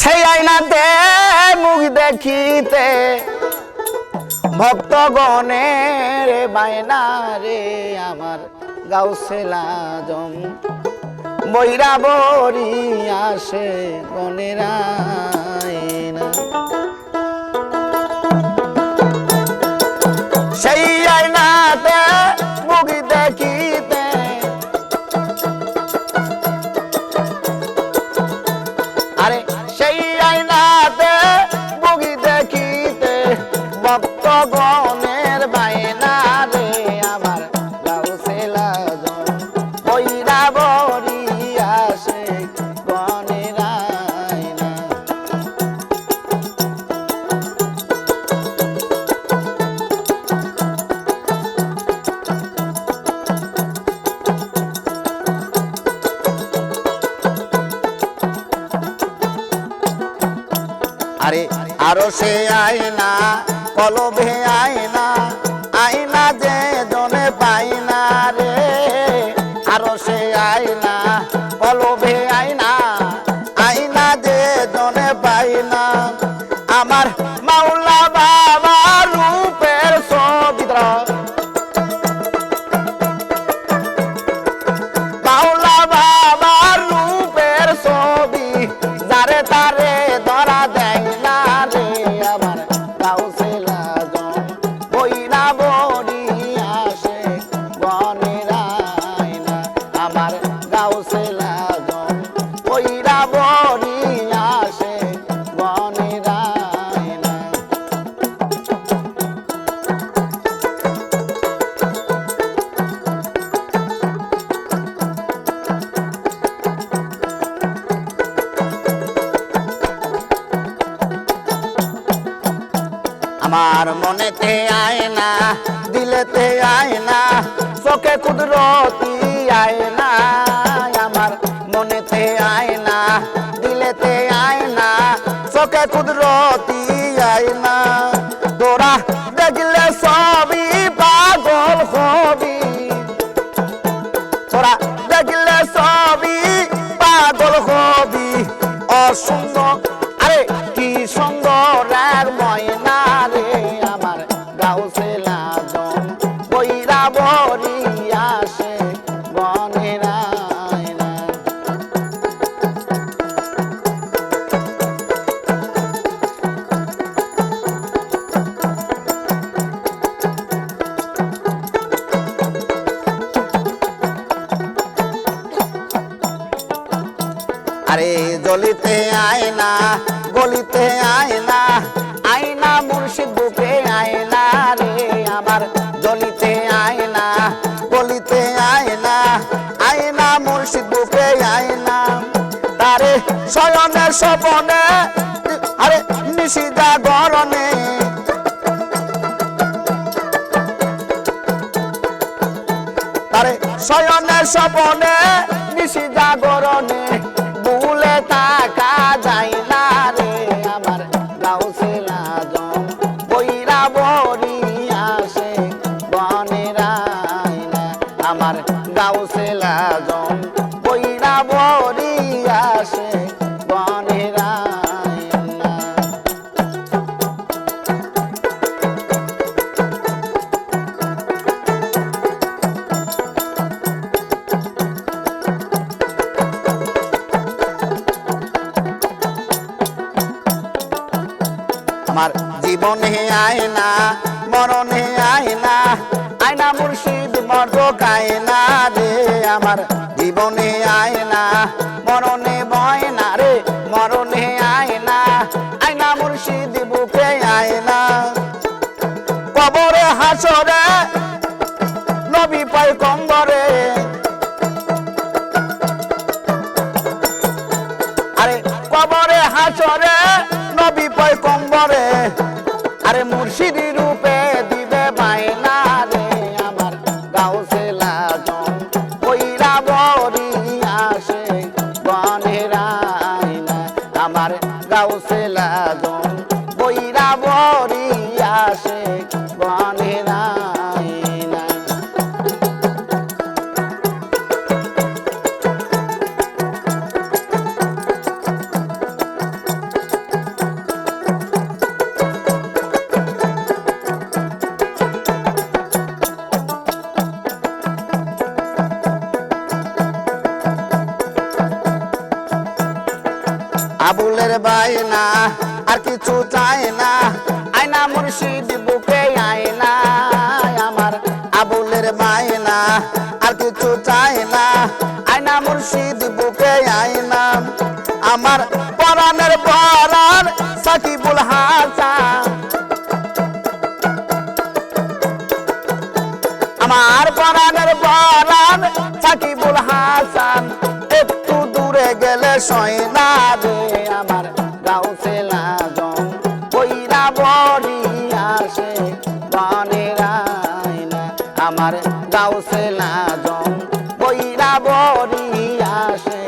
সেই আয়নাতে মুখ দেখিতে ভক্তগণের বায়না রে আমার গাউসেলা জম। বৈরাবরি আসে গণেরা আরও সে আয়না কলবে আয়না আয়না যে জনে পাইনা রে। আর মনেতে আয় না দিলেতে আয় না চোখে কুদরতি আরে জলিতে আয়না, গলিতে আয়না আয়না মুর্শিদ বুকে আয়না রে আমার জলিতে আয়না, গলিতে আয়না আয়না মুর্শিদ বুকে আয়না। তারে শয়নে স্বপনে, আরে নিশিদা গরণে। তারে শয়নে স্বপনে, নিশিদা গরণে। থাকা যায় জীবন হে আয়না, মরণ হে আয়না আয়না মুর্শিদ, মর্দ কায়না রে। আমার জীবন হে আয়না, মরণে আবুলের বাইনা আর কিছু চাই না। আয়না মুর্শিদ বুকে আয়না, আমার আবুলের বাইনা আর কিছু চাই না। আয়না মুর্শিদ বুকে আয়না, আমার পরাণের পরাণ সাকিবুল হাসান। আমার পরাণের পরাণ সাকিবুল হাসান, একটু দূরে গেলে সয়না। আমার গাউসে লাজম বইরা বড়ি আসে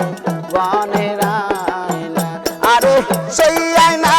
বনের আয়না। আরে সেই আয়নাতে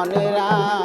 লাজন কইরা